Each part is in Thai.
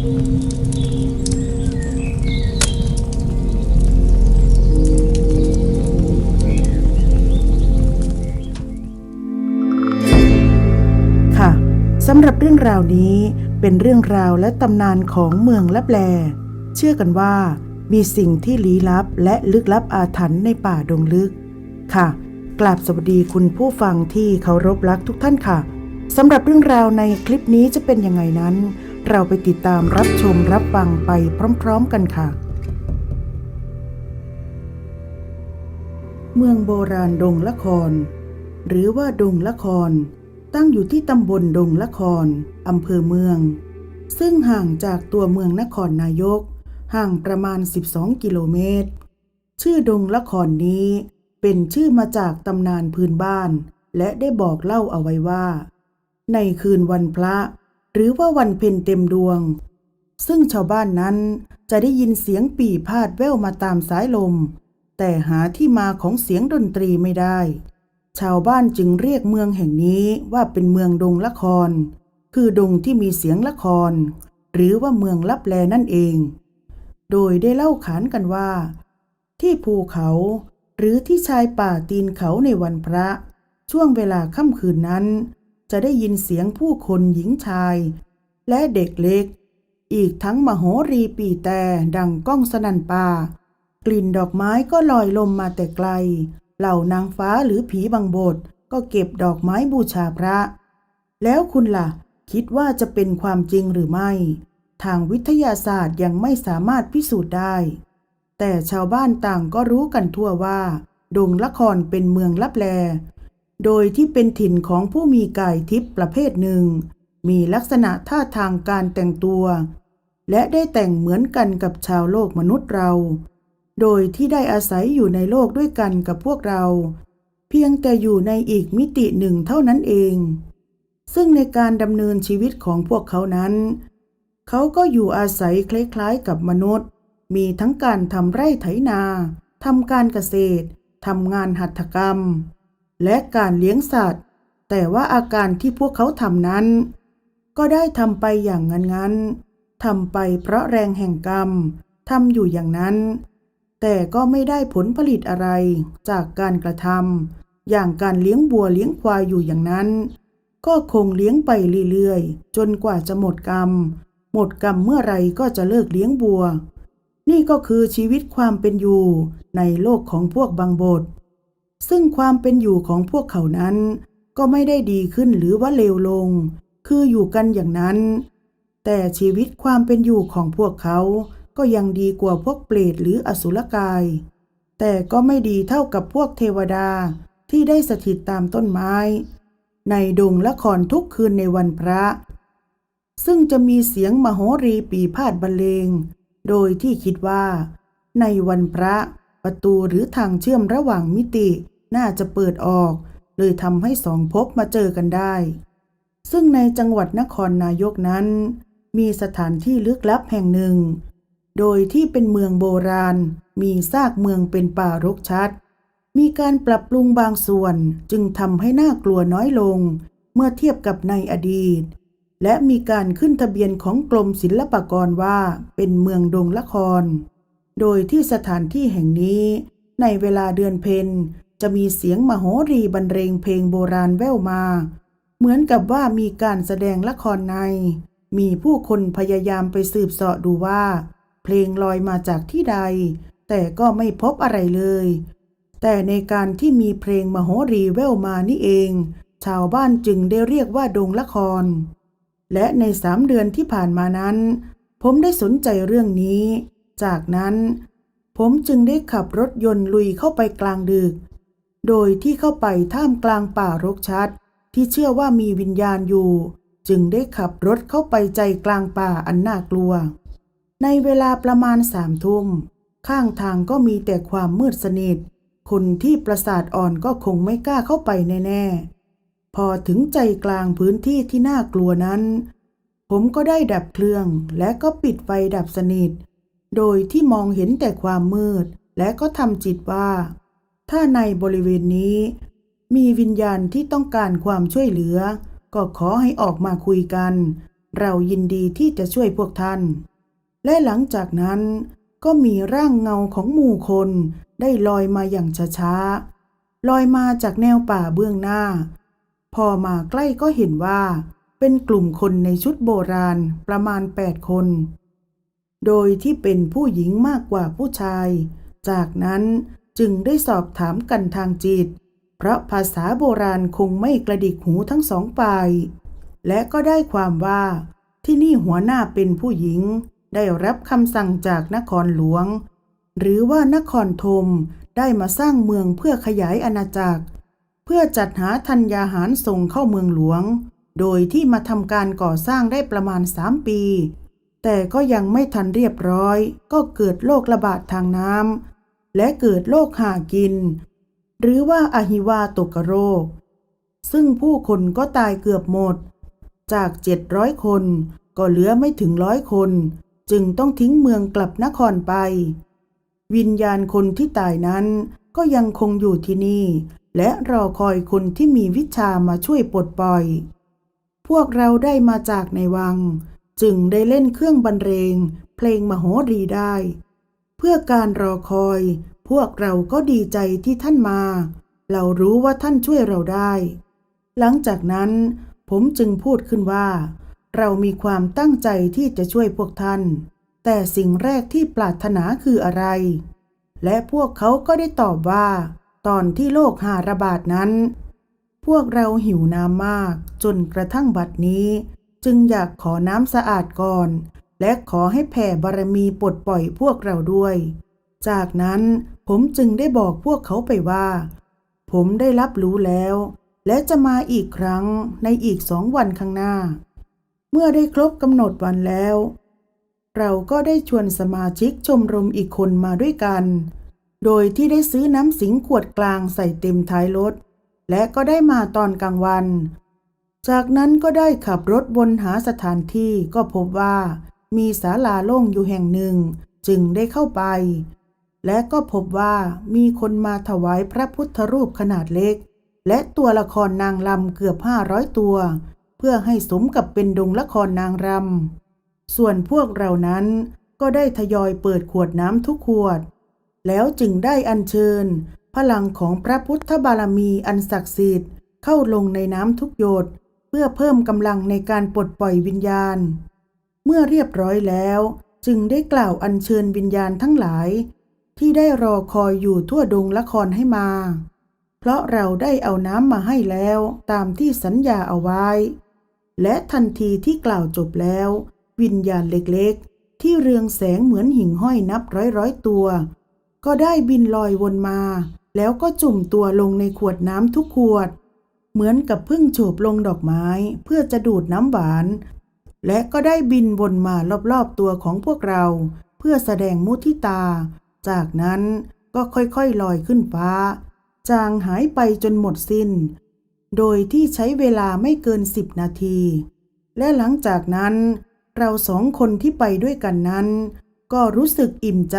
ค่ะสำหรับเรื่องราวนี้เป็นเรื่องราวและตำนานของเมืองลับแล เชื่อกันว่า มีสิ่งที่ลี้ลับและลึกลับอาถรรพ์ในป่าดงลึก ค่ะ กราบสวัสดีคุณผู้ฟังที่เคารพรักทุกท่านค่ะสำหรับเรื่องราวในคลิปนี้จะเป็นยังไงนั้น เราไปติดตามรับชมรับฟังไปพร้อมๆกันค่ะ เมืองโบราณดงละคร หรือว่าดงละคร ตั้งอยู่ที่ตำบลดงละครอำเภอเมือง ซึ่งห่างจากตัวเมืองนครนายก ห่างประมาณ 12 กิโลเมตร ชื่อดงละครนี้เป็นชื่อมาจากตำนานพื้นบ้าน และได้บอกเล่าเอาไว้ว่า ในคืนวันพระ หรือว่าวันเพ็ญเต็มดวง ซึ่งชาวบ้านนั้นจะได้ยินเสียงปี่พาดแว่วมาตามสายลม แต่หาที่มาของเสียงดนตรีไม่ได้ ชาวบ้านจึงเรียกเมืองแห่งนี้ว่าเป็นเมืองดงละคร คือดงที่มีเสียงละคร หรือว่าเมืองลับแลนั่นเอง โดยได้เล่าขานกันว่า ที่ภูเขาหรือที่ชายป่าตีนเขาในวันพระ ช่วงเวลาค่ำคืนนั้น จะได้ยินเสียงผู้คนหญิงชาย และเด็กเล็ก อีกทั้งมโหรีปีแต่ดังก้องสนันป่า กลิ่นดอกไม้ก็ลอยลมมาแต่ไกล เหล่านางฟ้าหรือผีบางบทก็เก็บดอกไม้บูชาพระ แล้วคุณล่ะ คิดว่าจะเป็นความจริงหรือไม่ ทางวิทยาศาสตร์ยังไม่สามารถพิสูจน์ได้ แต่ชาวบ้านต่างก็รู้กันทั่วว่า ดงละครเป็นเมืองลับแล โดยที่เป็นถิ่นของผู้มีกายทิพย์ประเภทหนึ่ง มีลักษณะท่าทางการแต่งตัว และได้แต่งเหมือนกันกับชาวโลกมนุษย์เรา โดยที่ได้อาศัยอยู่ในโลกด้วยกันกับพวกเรา เพียงแต่อยู่ในอีกมิติหนึ่งเท่านั้นเอง ซึ่งในการดำเนินชีวิตของพวกเขานั้น เขาก็อยู่อาศัยคล้ายๆกับมนุษย์ มีทั้งการทำไร่ไถนาทำการเกษตรทำงานหัตถกรรม และการเลี้ยงสัตว์ แต่ว่าอาการที่พวกเขาทำนั้น ก็ได้ทำไปอย่างงั้นๆทำไปเพราะแรงแห่งกรรมทำอยู่อย่างนั้น แต่ก็ไม่ได้ผลผลิตอะไรจากการกระทำอย่างการเลี้ยงบัวเลี้ยงควายอยู่อย่างนั้น ก็คงเลี้ยงไปเรื่อยๆ จนกว่าจะหมดกรรม หมดกรรมเมื่อไรก็จะเลิกเลี้ยงบัว นี่ก็คือชีวิตความเป็นอยู่ในโลกของพวกบางบท ซึ่งความเป็นอยู่ของพวกเขานั้น ก็ไม่ได้ดีขึ้นหรือว่าเลวลง คืออยู่กันอย่างนั้น แต่ชีวิตความเป็นอยู่ของพวกเขาก็ยังดีกว่าพวกเปรตหรืออสุรกาย แต่ก็ไม่ดีเท่ากับพวกเทวดาที่ได้สถิตตามต้นไม้ ในดงละครทุกคืนในวันพระ ซึ่งจะมีเสียงมโหรีปีพาดบรรเลง โดยที่คิดว่า ในวันพระประตูหรือทางเชื่อมระหว่างมิติ น่าจะเปิดออก เลยทำให้สองภพมาเจอกันได้ ซึ่งในจังหวัดนครนายกนั้น มีสถานที่ลึกลับแห่งหนึ่ง โดยที่เป็นเมืองโบราณ มีซากเมืองเป็นป่ารกชัด มีการปรับปรุงบางส่วนจึงทำให้น่ากลัวน้อยลง เมื่อเทียบกับในอดีต และมีการขึ้นทะเบียนของกรมศิลปากรว่าเป็นเมืองดงละคร โดยที่สถานที่แห่งนี้ในเวลาเดือนเพ็ญ จะมีเสียงมโหรีบรรเลงเพลงโบราณแว่วมา เหมือนกับว่ามีการแสดงละครใน มีผู้คนพยายามไปสืบเสาะดูว่า เพลงลอยมาจากที่ใด แต่ก็ไม่พบอะไรเลย แต่ในการที่มีเพลงมโหรีแว่วมานี่เอง ชาวบ้านจึงได้เรียกว่าดงละคร และในสามเดือนที่ผ่านมานั้น ผมได้สนใจเรื่องนี้ จากนั้น ผมจึงได้ขับรถยนต์ลุยเข้าไปกลางดึก โดยที่เข้าไปท่ามกลางป่ารกชัด ที่เชื่อว่ามีวิญญาณอยู่ จึงได้ขับรถเข้าไปใจกลางป่าอันน่ากลัว ในเวลาประมาณสามทุ่ม ข้างทางก็มีแต่ความมืดสนิท คนที่ประสาทอ่อนก็คงไม่กล้าเข้าไปแน่ๆ พอถึงใจกลางพื้นที่ที่น่ากลัวนั้น ผมก็ได้ดับเครื่องและก็ปิดไฟดับสนิท โดยที่มองเห็นแต่ความมืด และก็ทำจิตว่า ถ้าในบริเวณนี้ มีวิญญาณที่ต้องการความช่วยเหลือ ก็ขอให้ออกมาคุยกัน เรายินดีที่จะช่วยพวกท่าน และหลังจากนั้นก็มีร่างเงาของหมู่คน ได้ลอยมาอย่างช้าๆ ลอยมาจากแนวป่าเบื้องหน้า พอมาใกล้ก็เห็นว่า เป็นกลุ่มคนในชุดโบราณประมาณแปดคน โดยที่เป็นผู้หญิงมากกว่าผู้ชาย จากนั้น จึงได้สอบถามกันทางจิต เพราะภาษาโบราณคงไม่กระดิกหูทั้งสองฝ่าย และก็ได้ความว่าที่นี่หัวหน้าเป็นผู้หญิง ได้รับคำสั่งจากนครหลวง หรือว่านครธมได้มาสร้างเมืองเพื่อขยายอาณาจักร เพื่อจัดหาธัญญาหารส่งเข้าเมืองหลวง โดยที่มาทำการก่อสร้างได้ประมาณสามปี แต่ก็ยังไม่ทันเรียบร้อย ก็เกิดโรคระบาดทางน้ำ และเกิดโรคหากิน หรือว่าอหิวาตกโรค ซึ่งผู้คนก็ตายเกือบหมด จากเจ็ดร้อยคนก็เหลือไม่ถึงร้อยคน จึงต้องทิ้งเมืองกลับนครไป วิญญาณคนที่ตายนั้นก็ยังคงอยู่ที่นี่ และรอคอยคนที่มีวิชามาช่วยปลดปล่อย พวกเราได้มาจากในวัง จึงได้เล่นเครื่องบรรเลง เพลงมโหรีได้ เพื่อการรอคอย พวกเราก็ดีใจที่ท่านมา เรารู้ว่าท่านช่วยเราได้ หลังจากนั้นผมจึงพูดขึ้นว่า เรามีความตั้งใจที่จะช่วยพวกท่าน แต่สิ่งแรกที่ปรารถนาคืออะไร และพวกเขาก็ได้ตอบว่า ตอนที่โรคหาระบาดนั้น พวกเราหิวน้ำมาก จนกระทั่งบัดนี้ จึงอยากขอน้ำสะอาดก่อน และขอให้แผ่บารมีปลดปล่อยพวกเราด้วย จากนั้นผมจึงได้บอกพวกเขาไปว่า ผมได้รับรู้แล้ว และจะมาอีกครั้งในอีกสองวันข้างหน้า เมื่อได้ครบกำหนดวันแล้ว เราก็ได้ชวนสมาชิกชมรมอีกคนมาด้วยกัน โดยที่ได้ซื้อน้ำสิงขวดกลางใส่เต็มท้ายรถ และก็ได้มาตอนกลางวัน จากนั้นก็ได้ขับรถวนหาสถานที่ก็พบว่า มีศาลาโล่งอยู่แห่งหนึ่งจึงได้เข้าไป และก็พบว่ามีคนมาถวายพระพุทธรูปขนาดเล็ก และตัวละครนางรำเกือบห้าร้อยตัว เพื่อให้สมกับเป็นดงละครนางรำส่วนพวกเรานั้นก็ได้ทยอยเปิดขวดน้ำทุกขวด แล้วจึงได้อัญเชิญ พลังของพระพุทธบารมีอันศักดิ์สิทธิ์เข้าลงในน้ำทุกหยดเพื่อเพิ่มกำลังในการปลดปล่อยวิญญาณ เมื่อเรียบร้อยแล้ว จึงได้กล่าวอัญเชิญวิญญาณทั้งหลาย ที่ได้รอคอยอยู่ทั่วดงละครให้มา เพราะเราได้เอาน้ำมาให้แล้วตามที่สัญญาเอาไว้ และทันทีที่กล่าวจบแล้ว วิญญาณเล็กๆ ที่เรืองแสงเหมือนหิ่งห้อยนับร้อยร้อยตัว ก็ได้บินลอยวนมา แล้วก็จุ่มตัวลงในขวดน้ำทุกขวดเหมือนกับพึ่งโฉบลงดอกไม้เพื่อจะดูดน้ำหวาน และก็ได้บินวนมารอบๆตัวของพวกเรา เพื่อแสดงมุทิตา จากนั้นก็ค่อยๆลอยขึ้นฟ้า จางหายไปจนหมดสิ้น โดยที่ใช้เวลาไม่เกินสิบนาที และหลังจากนั้น เราสองคนที่ไปด้วยกันนั้น ก็รู้สึกอิ่มใจ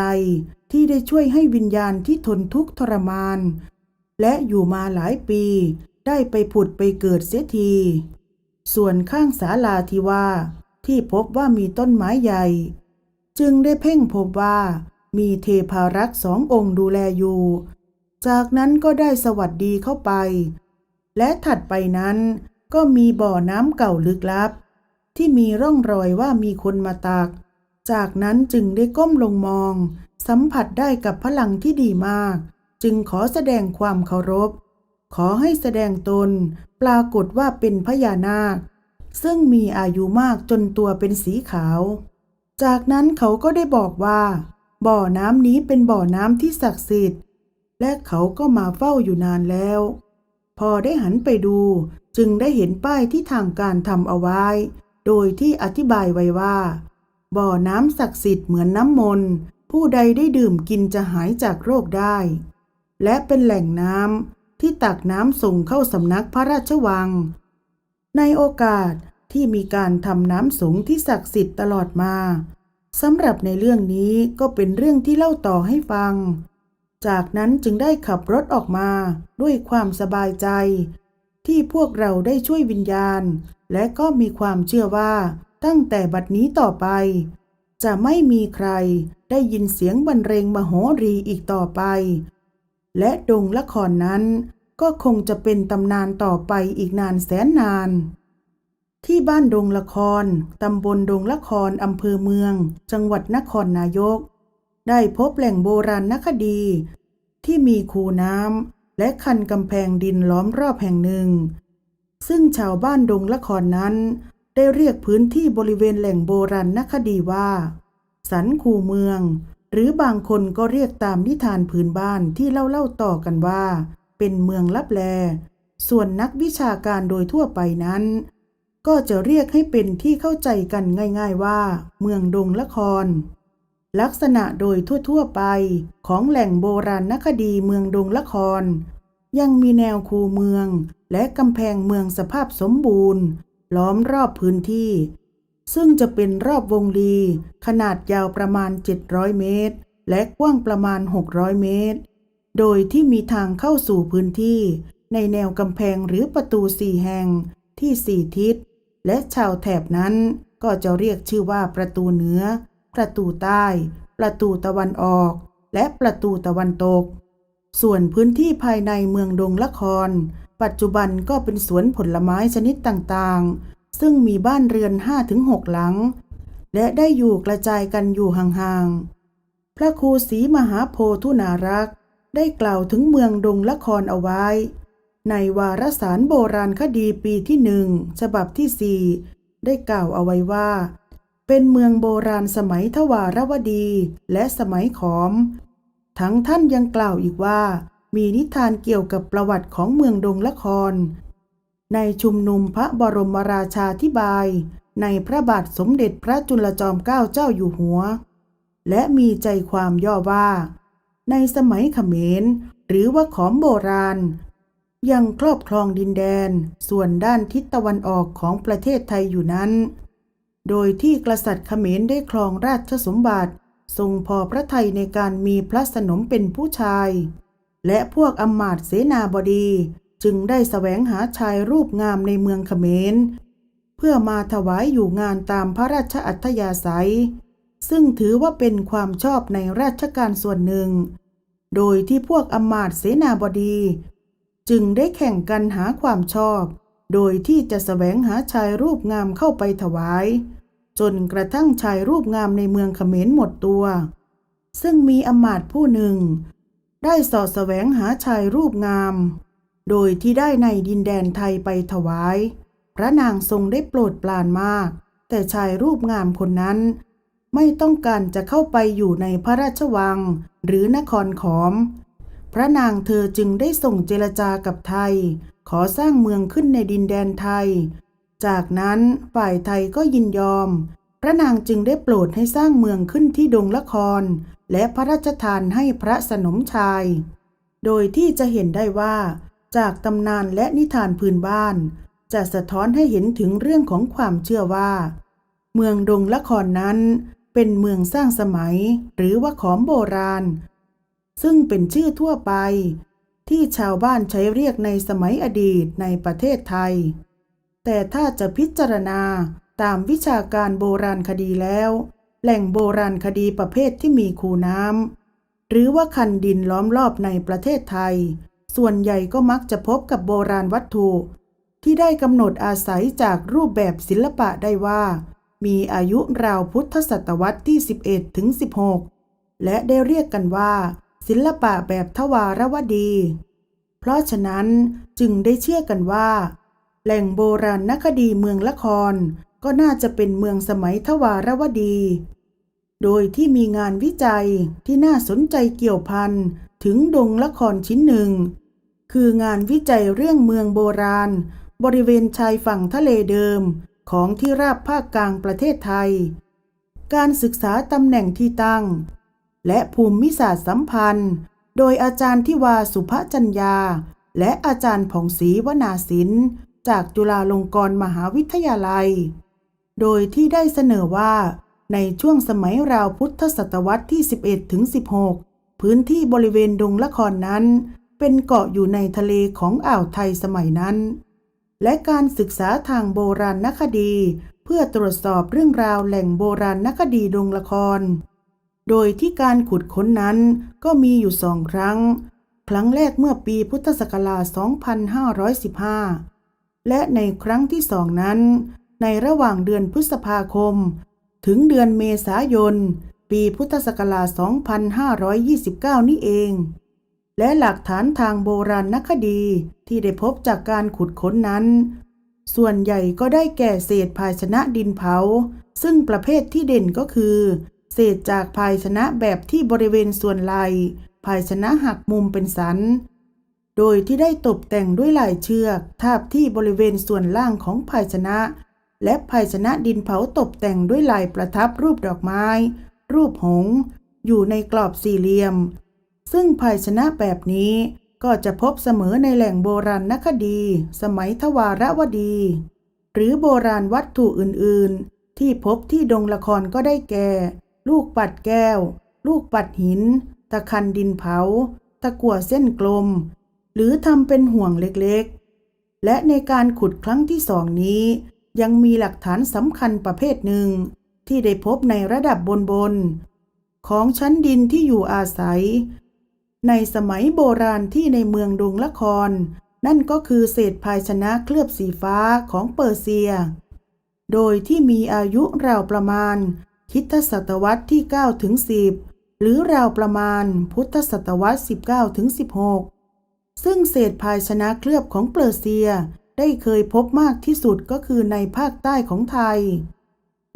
ที่ได้ช่วยให้วิญญาณที่ทนทุกข์ทรมาน และอยู่มาหลายปี ได้ไปผุดไปเกิดเสียที ส่วนข้างศาลาที่ว่า ที่พบว่ามีต้นไม้ใหญ่ จึงได้เพ่งพบว่า มีเทพารักษ์สององค์ดูแลอยู่ จากนั้นก็ได้สวัสดีเข้าไป และถัดไปนั้นก็มีบ่อน้ำเก่าลึกลับ ที่มีร่องรอยว่ามีคนมาตัก จากนั้นจึงได้ก้มลงมอง สัมผัสได้กับพลังที่ดีมาก จึงขอแสดงความเคารพ ขอให้แสดงตน ปรากฏว่าเป็นพญานาค ซึ่งมีอายุมากจนตัวเป็นสีขาว จากนั้นเขาก็ได้บอกว่า บ่อน้ำนี้เป็นบ่อน้ำที่ศักดิ์สิทธิ์ และเขาก็มาเฝ้าอยู่นานแล้ว พอได้หันไปดูจึงได้เห็นป้ายที่ทางการทำเอาไว้ โดยที่อธิบายไว้ว่า บ่อน้ำศักดิ์สิทธิ์เหมือนน้ำมนต์ผู้ใดได้ดื่มกินจะหายจากโรคได้ และเป็นแหล่งน้ำ ที่ตักน้ำส่งเข้าสำนักพระราชวัง ในโอกาสที่มีการทำน้ำสงที่ศักดิ์สิทธิ์ตลอดมาสำหรับในเรื่องนี้ก็เป็นเรื่องที่เล่าต่อให้ฟัง จากนั้นจึงได้ขับรถออกมาด้วยความสบายใจ ที่พวกเราได้ช่วยวิญญาณ และก็มีความเชื่อว่าตั้งแต่บัดนี้ต่อไป จะไม่มีใครได้ยินเสียงบรรเลงมโหรีอีกต่อไป และดงละครนั้น ก็คงจะเป็นตำนานต่อไปอีกนานแสนนาน ที่บ้านดงละคร ตำบลดงละครอำเภอเมือง จังหวัดนครนายก ได้พบแหล่งโบราณนคดี ที่มีคูน้ำและคันกำแพงดินล้อมรอบแห่งหนึ่ง ซึ่งชาวบ้านดงละครนั้น ได้เรียกพื้นที่บริเวณแหล่งโบราณนคดีว่า สันคูเมือง หรือบางคนก็เรียกตามนิทานพื้นบ้านที่เล่าเล่าต่อกันว่า เป็นเมืองลับแล ส่วนนักวิชาการโดยทั่วไปนั้น ก็จะเรียกให้เป็นที่เข้าใจกันง่ายๆว่า เมืองดงละคร ลักษณะโดยทั่วๆไปของแหล่งโบราณนคดีเมืองดงละคร ยังมีแนวคูเมืองและกำแพงเมืองสภาพสมบูรณ์ ล้อมรอบพื้นที่ ซึ่งจะเป็นรอบวงรี ขนาดยาวประมาณ 700 เมตร และกว้างประมาณ 600 เมตร โดยที่มีทางเข้าสู่พื้นที่ ในแนวกำแพงหรือประตูสี่แห่งที่สี่ทิศ และชาวแถบนั้นก็จะเรียกชื่อว่าประตูเหนือ ประตูใต้ ประตูตะวันออก และประตูตะวันตก ส่วนพื้นที่ภายในเมืองดงละคร ปัจจุบันก็เป็นสวนผลไม้ชนิดต่างๆ ซึ่งมีบ้านเรือน5-6หลัง และได้อยู่กระจายกันอยู่ห่างๆ พระครูศรีมหาโพธุนารักษ์ได้กล่าวถึงเมืองดงละครเอาไว้ ในวารสารโบราณคดีปีที่หนึ่งฉบับที่สี่ได้กล่าวเอาไว้ว่า เป็นเมืองโบราณสมัยทวารวดีและสมัยขอม ทั้งท่านยังกล่าวอีกว่า มีนิทานเกี่ยวกับประวัติของเมืองดงละคร ในชุมนุมพระบรมราชาธิบาย ในพระบาทสมเด็จพระจุลจอมเกล้าเจ้าอยู่หัว และมีใจความย่อว่า ในสมัยเขมรหรือว่าขอมโบราณ ยังครอบครองดินแดนส่วนด้านทิศตะวันออกของประเทศไทยอยู่นั้น โดยที่กษัตริย์เขมรได้ครองราชสมบัติ ทรงพอพระทัยในการมีพระสนมเป็นผู้ชาย และพวกอำมาตย์เสนาบดี จึงได้แสวงหาชายรูปงามในเมืองเขมร เพื่อมาถวายอยู่งานตามพระราชอัธยาศัย ซึ่งถือว่าเป็นความชอบในราชการส่วนหนึ่ง โดยที่พวกอมาตย์เสนาบดี จึงได้แข่งกันหาความชอบ โดยที่จะแสวงหาชายรูปงามเข้าไปถวาย จนกระทั่งชายรูปงามในเมืองเขมรหมดตัว ซึ่งมีอมาตย์ผู้หนึ่ง ได้สอดแสวงหาชายรูปงาม โดยที่ได้ในดินแดนไทยไปถวาย พระนางทรงได้โปรดปรานมาก แต่ชายรูปงามคนนั้น ไม่ต้องการจะเข้าไปอยู่ในพระราชวัง หรือนครขอม พระนางเธอจึงได้ส่งเจรจากับไทย ขอสร้างเมืองขึ้นในดินแดนไทย จากนั้นฝ่ายไทยก็ยินยอม พระนางจึงได้โปรดให้สร้างเมืองขึ้นที่ดงละคร และพระราชทานให้พระสนมชาย โดยที่จะเห็นได้ว่า จากตำนานและนิทานพื้นบ้าน จะสะท้อนให้เห็นถึงเรื่องของความเชื่อว่า เมืองดงละครนั้น เป็นเมืองสร้างสมัยหรือว่าขอมโบราณ ซึ่งเป็นชื่อทั่วไป ที่ชาวบ้านใช้เรียกในสมัยอดีตในประเทศไทย แต่ถ้าจะพิจารณาตามวิชาการโบราณคดีแล้ว แหล่งโบราณคดีประเภทที่มีคูน้ำหรือว่าคันดินล้อมรอบในประเทศไทย ส่วนใหญ่ก็มักจะพบกับโบราณวัตถุ ที่ได้กำหนดอาศัยจากรูปแบบศิลปะได้ว่า มีอายุราวพุทธศตวรรษที่ 11ถึง16 และได้เรียกกันว่า ศิลปะแบบทวารวดี เพราะฉะนั้นจึงได้เชื่อกันว่า แหล่งโบราณนคดีเมืองละคร ก็น่าจะเป็นเมืองสมัยทวารวดี โดยที่มีงานวิจัยที่น่าสนใจเกี่ยวพันถึงดงละครชิ้นหนึ่ง คืองานวิจัยเรื่องเมืองโบราณ บริเวณชายฝั่งทะเลเดิม ของที่ราบภาคกลางประเทศไทย การศึกษาตำแหน่งที่ตั้ง และภูมิศาสตร์สัมพันธ์ โดยอาจารย์ทิวาสุภจัญญา และอาจารย์ผ่องศรีวนาศิลป์จากจุฬาลงกรณ์มหาวิทยาลัย โดยที่ได้เสนอว่าในช่วงสมัยราวพุทธศตวรรษที่ 11ถึง16 พื้นที่บริเวณดงละครนั้น เป็นเกาะอยู่ในทะเลของอ่าวไทยสมัยนั้น และการศึกษาทางโบราณนคดี เพื่อตรวจสอบเรื่องราวแหล่งโบราณนคดีดงละคร โดยที่การขุดค้นนั้นก็มีอยู่สองครั้ง ครั้งแรกเมื่อปีพุทธศักราช 2515 และในครั้งที่สองนั้น ในระหว่างเดือนพฤษภาคม ถึงเดือนเมษายน ปีพุทธศักราช 2529 นี่เอง และหลักฐานทางโบราณนคดีที่ได้พบจากการขุดค้นนั้น ส่วนใหญ่ก็ได้แก่เศษภาชนะดินเผา ซึ่งประเภทที่เด่นก็คือ เศษจากภาชนะแบบที่บริเวณส่วนไหลภาชนะหักมุมเป็นสัน โดยที่ได้ตกแต่งด้วยลายเชือก ทาบที่บริเวณส่วนล่างของภาชนะ และภาชนะดินเผาตกแต่งด้วยลายประทับรูปดอกไม้ รูปหงส์อยู่ในกรอบสี่เหลี่ยม ซึ่งภาชนะแบบนี้ก็จะพบเสมอในแหล่งโบราณนคดี สมัยทวารวดี หรือโบราณวัตถุอื่น ๆ ที่พบที่ดงละครก็ได้แก่ ลูกปัดแก้ว ลูกปัดหิน ตะคันดินเผา ตะกั่วเส้นกลม หรือทำเป็นห่วงเล็กๆ และในการขุดครั้งที่สองนี้ ยังมีหลักฐานสำคัญประเภทหนึ่ง ที่ได้พบในระดับบนบนๆของชั้นดินที่อยู่อาศัย ในสมัยโบราณที่ในเมืองดงละคร นั่นก็คือเศษภาชนะเคลือบสีฟ้าของเปอร์เซีย โดยที่มีอายุราวประมาณคิดศตวรรษที่9ถึง10 หรือราวประมาณพุทธศตวรรษ 19ถึง16 ซึ่งเศษภาชนะเคลือบของเปอร์เซียได้เคยพบมากที่สุดก็คือในภาคใต้ของไทย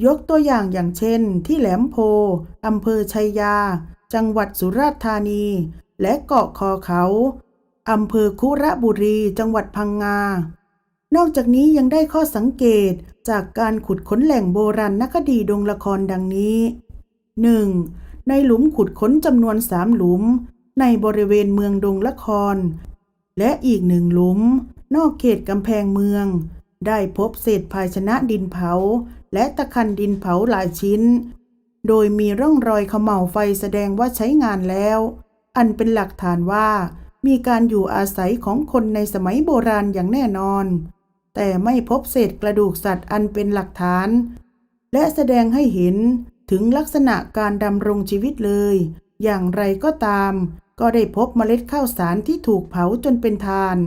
ยกตัวอย่างอย่างเช่น ที่แหลมโพอำเภอชัยยา จังหวัดสุราษฎร์ธานี และเกาะคอเขาอำเภอคุระบุรีจังหวัดพังงา นอกจากนี้ยังได้ข้อสังเกตจากการขุดค้นแหล่งโบราณนคดีดงละครดังนี้ 1. ในหลุมขุดค้นจำนวนสามหลุม ในบริเวณเมืองดงละคร และอีกหนึ่งหลุม นอกเขตกำแพงเมือง ได้พบเศษภาชนะดินเผา และตะคันดินเผาหลายชิ้น โดยมีร่องรอยเขม่าวไฟแสดงว่าใช้งานแล้ว อันเป็นหลักฐานว่า มีการอยู่อาศัยของคนในสมัยโบราณอย่างแน่นอน แต่ไม่พบเศษกระดูกสัตว์อันเป็นหลักฐาน และแสดงให้เห็นถึงลักษณะการดำรงชีวิตเลย อย่างไรก็ตาม ก็ได้พบเมล็ดข้าวสารที่ถูกเผาจนเป็นทาน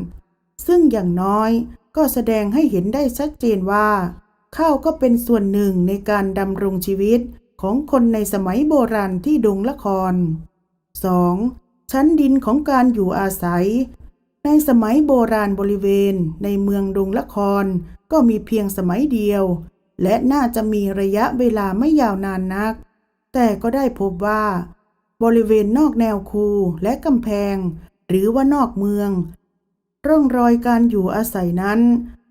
ซึ่งอย่างน้อยก็แสดงให้เห็นได้ชัดเจนว่าข้าวก็เป็นส่วนหนึ่งในการดำรงชีวิตของคนในสมัยโบราณที่ดงละคร 2. ชั้นดินของการอยู่อาศัย ในสมัยโบราณบริเวณในเมืองดงละคร ก็มีเพียงสมัยเดียว และน่าจะมีระยะเวลาไม่ยาวนานนัก แต่ก็ได้พบว่า บริเวณนอกแนวคูและกำแพง หรือว่านอกเมือง ร่องรอยการอยู่อาศัยนั้น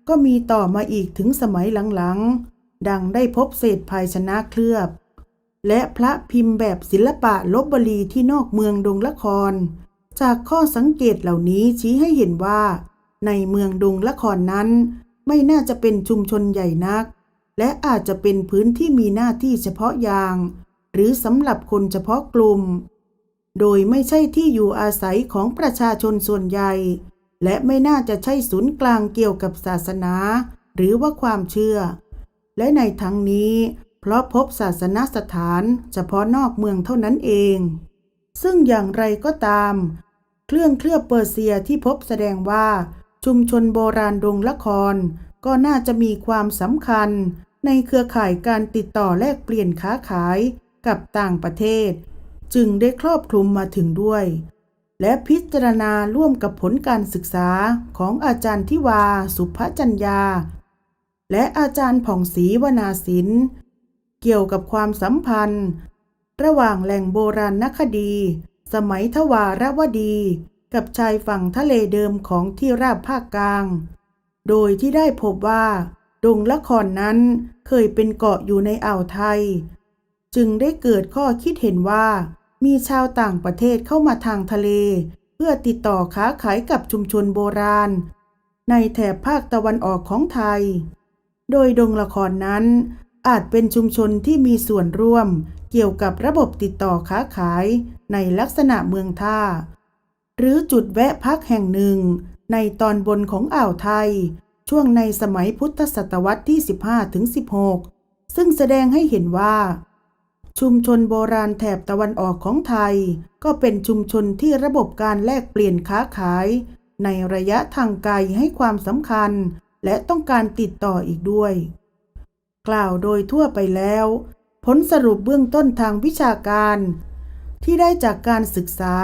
ก็มีต่อมาอีกถึงสมัยหลังๆ ดังได้พบเศษภาชนะเคลือบ และพระพิมพ์แบบศิลปะลบบลีที่นอกเมืองดงละคร จากข้อสังเกตเหล่านี้ชี้ให้เห็นว่า ในเมืองดงละครนั้น ไม่น่าจะเป็นชุมชนใหญ่นัก และอาจจะเป็นพื้นที่มีหน้าที่เฉพาะอย่าง หรือสำหรับคนเฉพาะกลุ่ม โดยไม่ใช่ที่อยู่อาศัยของประชาชนส่วนใหญ่ และไม่น่าจะใช่ศูนย์กลางเกี่ยวกับศาสนา หรือว่าความเชื่อ และในทั้งนี้ ราะพบศาสนสถานเฉพาะนอกเมืองเท่านั้นเอง ซึ่งอย่างไรก็ตาม เครื่องเคลือบเปอร์เซียที่พบแสดงว่า ชุมชนโบราณดงละคร ก็น่าจะมีความสำคัญ ในเครือข่ายการติดต่อแลกเปลี่ยนค้าขายกับต่างประเทศ จึงได้ครอบคลุมมาถึงด้วย และพิจารณาร่วมกับผลการศึกษาของอาจารย์ทิวาสุภจัญญา และอาจารย์ผ่องศรีวนาศิลป์ เกี่ยวกับความสัมพันธ์ ระหว่างแหล่งโบราณนคดี สมัยทวารวดี กับชายฝั่งทะเลเดิมของที่ราบภาคกลาง โดยที่ได้พบว่า ดงละครนั้นเคยเป็นเกาะอยู่ในอ่าวไทย จึงได้เกิดข้อคิดเห็นว่า มีชาวต่างประเทศเข้ามาทางทะเล เพื่อติดต่อค้าขายกับชุมชนโบราณ ในแถบภาคตะวันออกของไทย โดยดงละครนั้น อาจเป็นชุมชนที่มีส่วนร่วม เกี่ยวกับระบบติดต่อค้าขายในลักษณะเมืองท่า หรือจุดแวะพักแห่งหนึ่ง ในตอนบนของอ่าวไทย ช่วงในสมัยพุทธศตวรรษที่ 15ถึง16 ซึ่งแสดงให้เห็นว่า ชุมชนโบราณแถบตะวันออกของไทย ก็เป็นชุมชนที่ระบบการแลกเปลี่ยนค้าขาย ในระยะทางไกลให้ความสำคัญ และต้องการติดต่ออีกด้วย กล่าวโดยทั่วไปแล้ว ผลสรุปเบื้องต้นทางวิชาการ ที่ได้จากการศึกษา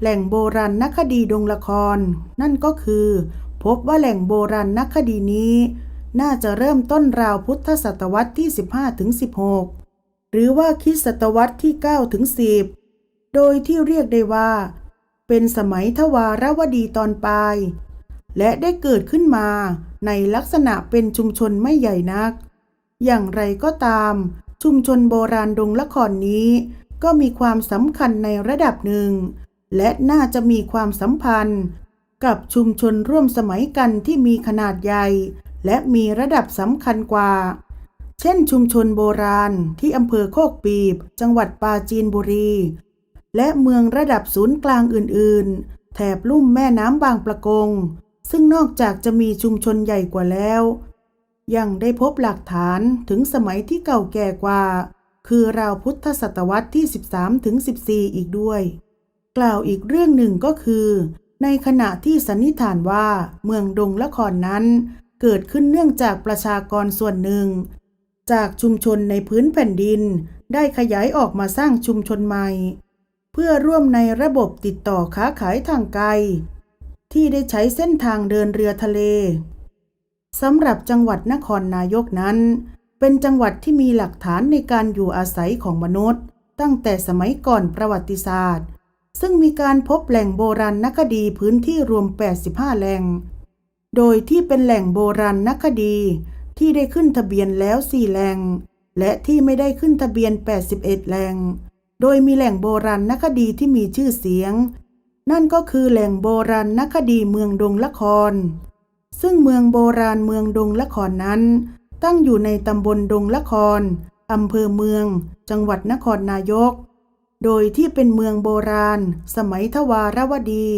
แหล่งโบราณนักคดีดงละคร นั่นก็คือ พบว่าแหล่งโบราณนักคดีนี้ น่าจะเริ่มต้นราวพุทธศตวรรษที่ 15ถึง16 หรือว่าคิดศตวรรษที่9ถึง10 โดยที่เรียกได้ว่า เป็นสมัยทวารวดีตอนปลายและได้เกิดขึ้นมาในลักษณะเป็นชุมชนไม่ใหญ่นัก อย่างไรก็ตาม ชุมชนโบราณดงละครนี้ ก็มีความสำคัญในระดับหนึ่ง และน่าจะมีความสัมพันธ์ กับชุมชนร่วมสมัยกันที่มีขนาดใหญ่ และมีระดับสำคัญกว่า เช่น ชุมชนโบราณที่อำเภอโคกปีบ จังหวัดปราจีนบุรี และเมืองระดับศูนย์กลางอื่น ๆ แถบลุ่มแม่น้ำบางประกงซึ่งนอกจากจะมีชุมชนใหญ่กว่าแล้ว ยังได้พบหลักฐานถึงสมัยที่เก่าแก่กว่า คือราวพุทธศตวรรษที่ 13ถึง14 อีกด้วย กล่าวอีกเรื่องหนึ่งก็คือ ในขณะที่สันนิษฐานว่าเมืองดงละครนั้น เกิดขึ้นเนื่องจากประชากรส่วนหนึ่ง จากชุมชนในพื้นแผ่นดิน ได้ขยายออกมาสร้างชุมชนใหม่ เพื่อร่วมในระบบติดต่อค้าขายทางไกล ที่ได้ใช้เส้นทางเดินเรือทะเล สำหรับจังหวัดนครนายกนั้น เป็นจังหวัดที่มีหลักฐานในการอยู่อาศัยของมนุษย์ ตั้งแต่สมัยก่อนประวัติศาสตร์ ซึ่งมีการพบแหล่งโบราณนคดีพื้นที่รวม 85 แหล่ง โดยที่เป็นแหล่งโบราณนคดีที่ได้ขึ้นทะเบียนแล้ว4แหล่ง และที่ไม่ได้ขึ้นทะเบียน 81 แหล่ง โดยมีแหล่งโบราณนคดีที่มีชื่อเสียง นั่นก็คือแหล่งโบราณนคดีเมืองดงละคร ซึ่งเมืองโบราณเมืองดงละครนั้น ตั้งอยู่ในตำบลดงละครอำเภอเมือง จังหวัดนครนายก โดยที่เป็นเมืองโบราณ สมัยทวารวดี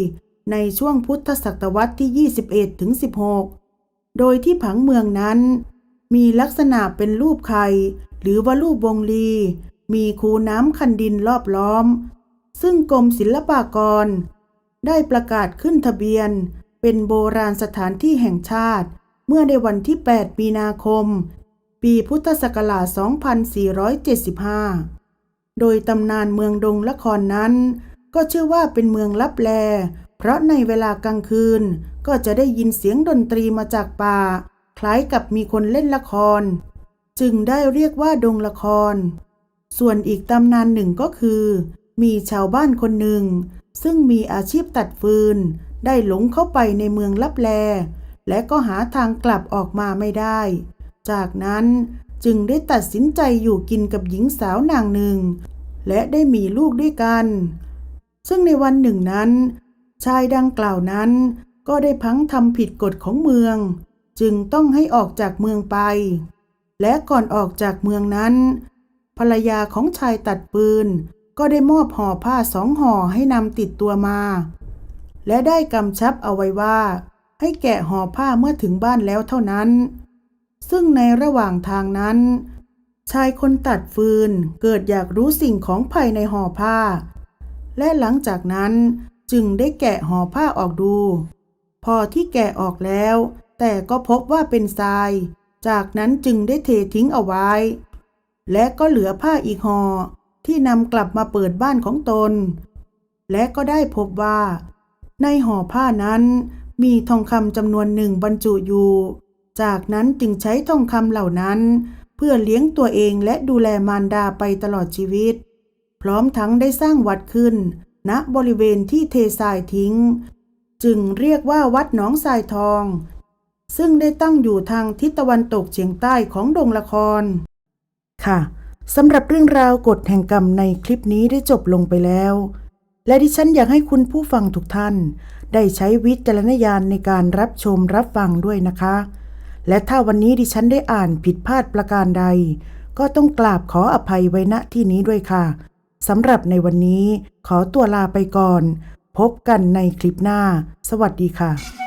ในช่วงพุทธศตวรรษที่ 21ถึง16 โดยที่ผังเมืองนั้น มีลักษณะเป็นรูปไข่หรือว่ารูปวงลี มีคูน้ำคันดินรอบล้อม ซึ่งกรมศิลปากร ได้ประกาศขึ้นทะเบียน เป็นโบราณสถานที่แห่งชาติ เมื่อในวันที่ 8 มีนาคม ปีพุทธศักราช 2475 โดยตำนานเมืองดงละครนั้น ก็เชื่อว่าเป็นเมืองลับแล เพราะในเวลากลางคืนก็จะได้ยินเสียงดนตรีมาจากป่า คล้ายกับมีคนเล่นละคร จึงได้เรียกว่าดงละคร ส่วนอีกตำนานหนึ่งก็คือ มีชาวบ้านคนหนึ่ง ซึ่งมีอาชีพตัดฟืน ได้หลงเข้าไปในเมืองลับแล และก็หาทางกลับออกมาไม่ได้ จากนั้นจึงได้ตัดสินใจอยู่กินกับหญิงสาวนางหนึ่ง และได้มีลูกด้วยกัน ซึ่งในวันหนึ่งนั้น ชายดังกล่าวนั้นก็ได้พังทำผิดกฎของเมือง จึงต้องให้ออกจากเมืองไป และก่อนออกจากเมืองนั้น ภรรยาของชายตัดปืน ก็ได้มอบห่อผ้าสองห่อให้นำติดตัวมา และได้กำชับเอาไว้ว่า ให้แกะห่อผ้าเมื่อถึงบ้านแล้วเท่านั้น ซึ่งในระหว่างทางนั้น ชายคนตัดฟืนเกิดอยากรู้สิ่งของภายในห่อผ้า และหลังจากนั้นจึงได้แกะห่อผ้าออกดู พอที่แกะออกแล้ว แต่ก็พบว่าเป็นทราย จากนั้นจึงได้เททิ้งเอาไว้ และก็เหลือผ้าอีกห่อที่นำกลับมาเปิดบ้านของตน และก็ได้พบว่า ในห่อผ้านั้นมีทองคำจำนวนหนึ่งบรรจุอยู่ จากนั้นจึงใช้ทองคำเหล่านั้น เพื่อเลี้ยงตัวเองและดูแลมารดาไปตลอดชีวิต พร้อมทั้งได้สร้างวัดขึ้น ณบริเวณที่เททรายทิ้ง จึงเรียกว่าวัดหนองทรายทอง ซึ่งได้ตั้งอยู่ทางทิศตะวันตกเฉียงใต้ของดงละคร ค่ะสำหรับเรื่องราวกฎแห่งกรรมในคลิปนี้ได้จบลงไปแล้ว และดิฉันอยากให้คุณผู้ฟังทุกท่าน ได้ใช้วิจารณญาณในการรับชมรับฟังด้วยนะคะ และถ้าวันนี้ดิฉันได้อ่านผิดพลาดประการใด ก็ต้องกราบขออภัยไว้ณที่นี้ด้วยค่ะสำหรับในวันนี้ขอตัวลาไปก่อน พบกันในคลิปหน้า สวัสดีค่ะ